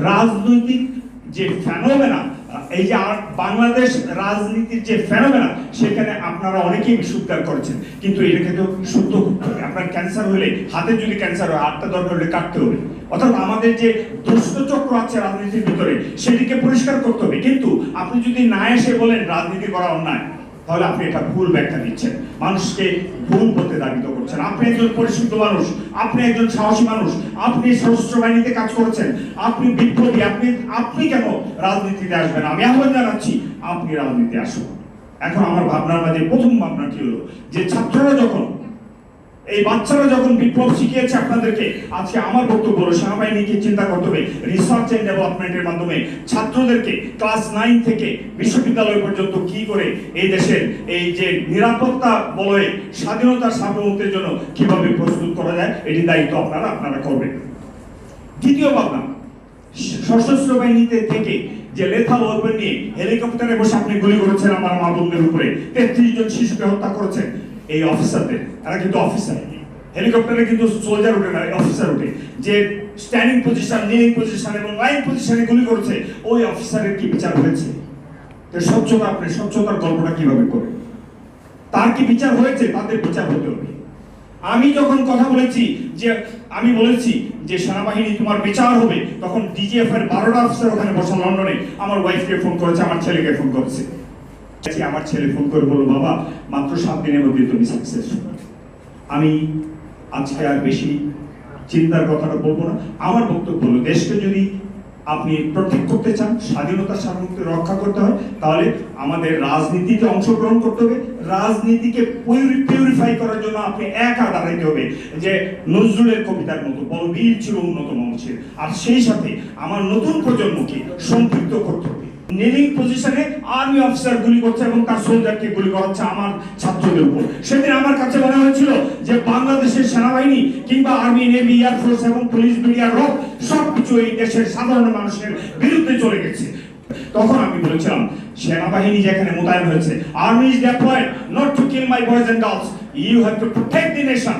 রাজনৈতিক যে ফেনোমেনা এই যে বাংলাদেশ রাজনীতির যে ফেনোমেনা সেখানে আপনারা অনেকেই স্বীকার করেছেন। কিন্তু এটাকে তো সত্য করতে হবে। আপনার ক্যান্সার হলে, হাতে যদি ক্যান্সার হয়, হাতটা দরকার হলে কাটতে হবে। অর্থাৎ আমাদের যে দুষ্ট চক্র আছে রাজনীতির ভিতরে, সেটিকে পরিষ্কার করতে হবে। কিন্তু আপনি যদি না এসে বলেন রাজনীতি করা অন্যায় তাহলে আপনি এটা ভুল ব্যাখ্যা দিচ্ছেন। মানুষকে ভুল পথে দাবিত করছেন। আপনি একজন পরিশুদ্ধ মানুষ, আপনি একজন সাহসী মানুষ, আপনি সশস্ত্র বাহিনীতে কাজ করছেন, আপনি বিপ্লবী, আপনি আপনি কেন রাজনীতিতে আসবেন? আমি আহ্বান জানাচ্ছি, আপনি রাজনীতি আসুন। এখন আমার ভাবনার মাঝে প্রথম ভাবনাটি হলো যে ছাত্ররা যখন এই বাচ্চারা যখন বিপ্লব শিখিয়েছে আপনাদেরকে, আজকে আমার বক্তব্য হলো, সেনাবাহিনীকে চিন্তা করতে হবে রিসার্চ এন্ড ডেভেলপমেন্টের মাধ্যমে ছাত্রদেরকে ক্লাস নাইন থেকে বিশ্ববিদ্যালয় পর্যন্ত কি করে এই দেশের এই যে নিরাপত্তা বলয়ে স্বাধীনতা সার্বভৌমত্বের জন্য কীভাবে প্রস্তুত করা যায়, এটি দায়িত্ব আপনারা আপনারা করবেন। দ্বিতীয় ভাবনা, সশস্ত্র বাহিনীতে থেকে যে লেথাল ওয়েপন নিয়ে হেলিকপ্টারে বসে আপনি গুলি করেছেন আমার মা বোনদের উপরে, তেত্রিশ জন শিশুকে হত্যা করেছেন। এই অফিসারদের, তারা কিন্তু অফিসার। হেলিকপ্টারে কিন্তু সোলজার ওঠে না অফিসার ওঠে যে স্ট্যান্ডিং পজিশন নিলিং পজিশন এবং লাইন পজিশনে গুলি করেছে, ওই অফিসারের কি বিচার হয়েছে? তো স্বচ্ছতা আপনি, স্বচ্ছতার গল্পটা কীভাবে করেন? তার কি বিচার হয়েছে? তাদের বিচার হতে হবে। আমি যখন কথা বলেছি, যে আমি বলেছি যে সেনাবাহিনী তোমার বিচার হবে, তখন ডিজিএফ এর বারোটা অফিসার ওখানে বসা লন্ডনে আমার ওয়াইফকে ফোন করেছে, আমার ছেলেকে ফোন করেছে। আমার ছেলে ফোন করে বলল বাবা, মাত্র সাত দিনের মধ্যে তুমি সাকসেস আমি আজকে আর বেশি চিন্তার কথাটা বলব না। আমার বক্তব্য হলো, দেশকে যদি আপনি প্রটেক্ট করতে চান, স্বাধীনতা সার্বভৌমত্ব রক্ষা করতে হয়, তাহলে আমাদের রাজনীতিতে অংশগ্রহণ করতে হবে। রাজনীতিকে পিউরিফাই করার জন্য আপনি একা দাঁড়াইতে হবে। যে নজরুলের কবিতার মতো বলবীর ছিল উন্নত মানুষের আর সেই সাথে আমার নতুন প্রজন্মকে সম্পৃক্ত করতে হবে। নেলিং পজিশনে আর্মি অফিসার গুলি করছে এবং তার সোলজারকে গুলি করা আমার ছাত্রদের উপর। সেদিন আমার কাছে মনে হয়েছিল যে বাংলাদেশের সেনাবাহিনী কিংবা আর্মি নেভি এয়ারফোর্স এবং পুলিশ মিডিয়ার রক সবকিছু এই দেশের সাধারণ মানুষের বিরুদ্ধে চলে গেছে। তখন আমি বলেছিলাম, সেনাবাহিনী যেখানে মোতায়েন হয়েছে army is deployed not to kill my boys and girls you have to protect the nation